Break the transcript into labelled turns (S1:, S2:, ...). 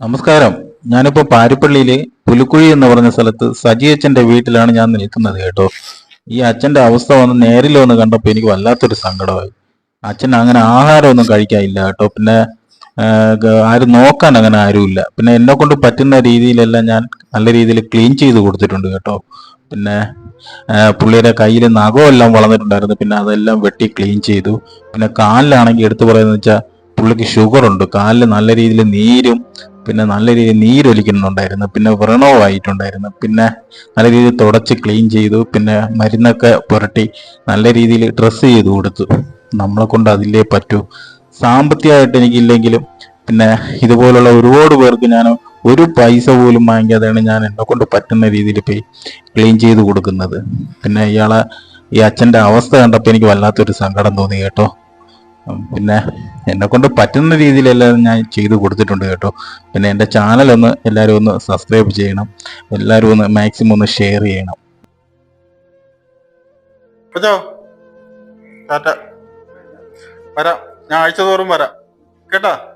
S1: നമസ്കാരം. ഞാനിപ്പോ പാരിപ്പള്ളിയിലെ പുലിക്കുഴി എന്ന് പറഞ്ഞ സ്ഥലത്ത് സജി അച്ഛന്റെ വീട്ടിലാണ് ഞാൻ നിൽക്കുന്നത് കേട്ടോ. ഈ അച്ഛന്റെ അവസ്ഥ വന്ന് നേരിൽ വന്ന് കണ്ടപ്പോ എനിക്ക് വല്ലാത്തൊരു സങ്കടമായി. അച്ഛൻ അങ്ങനെ ആഹാരമൊന്നും കഴിക്കാനില്ല കേട്ടോ. പിന്നെ ആരും നോക്കാൻ അങ്ങനെ ആരുമില്ല. പിന്നെ എന്നെ കൊണ്ട് പറ്റുന്ന രീതിയിലെല്ലാം ഞാൻ നല്ല രീതിയിൽ ക്ലീൻ ചെയ്ത് കൊടുത്തിട്ടുണ്ട് കേട്ടോ. പിന്നെ പുള്ളിയുടെ കയ്യിൽ നഖമെല്ലാം വളർന്നിട്ടുണ്ടായിരുന്നു. പിന്നെ അതെല്ലാം വെട്ടി ക്ലീൻ ചെയ്തു. പിന്നെ കാലിലാണെങ്കിൽ എടുത്തു പറയുന്നത് വെച്ചാൽ പുള്ളിക്ക് ഷുഗർ ഉണ്ട്. കാലിൽ നല്ല രീതിയിൽ നീരും പിന്നെ നല്ല രീതിയിൽ നീരൊലിക്കുന്നുണ്ടായിരുന്നു. പിന്നെ വ്രണവുമായിട്ടുണ്ടായിരുന്നു. പിന്നെ നല്ല രീതിയിൽ തുടച്ച് ക്ലീൻ ചെയ്തു. പിന്നെ മരുന്നൊക്കെ പുരട്ടി നല്ല രീതിയിൽ ഡ്രസ്സ് ചെയ്ത് കൊടുത്തു. നമ്മളെ കൊണ്ട് അതിലേ പറ്റൂ. സാമ്പത്തികമായിട്ട് എനിക്കില്ലെങ്കിലും പിന്നെ ഇതുപോലുള്ള ഒരുപാട് പേർക്ക് ഞാൻ ഒരു പൈസ പോലും വാങ്ങിക്കാതെയാണ് ഞാൻ എന്നെ കൊണ്ട് പറ്റുന്ന രീതിയിൽ പോയി ക്ലീൻ ചെയ്ത് കൊടുക്കുന്നത്. പിന്നെ ഇയാളെ ഈ അച്ഛന്റെ അവസ്ഥ കണ്ടപ്പോൾ എനിക്ക് വല്ലാത്തൊരു സങ്കടം തോന്നി കേട്ടോ. പിന്നെ എന്നെ കൊണ്ട് പറ്റുന്ന രീതിയിലെല്ലാം ഞാൻ ചെയ്തു കൊടുത്തിട്ടുണ്ട് കേട്ടോ. പിന്നെ എന്റെ ചാനലൊന്ന് എല്ലാവരും ഒന്ന് സബ്സ്ക്രൈബ് ചെയ്യണം. എല്ലാവരും ഒന്ന് മാക്സിമം ഒന്ന് ഷെയർ ചെയ്യണം.
S2: വരാം. ഞാൻ ആഴ്ച തോറും വരാം. കേട്ടാ?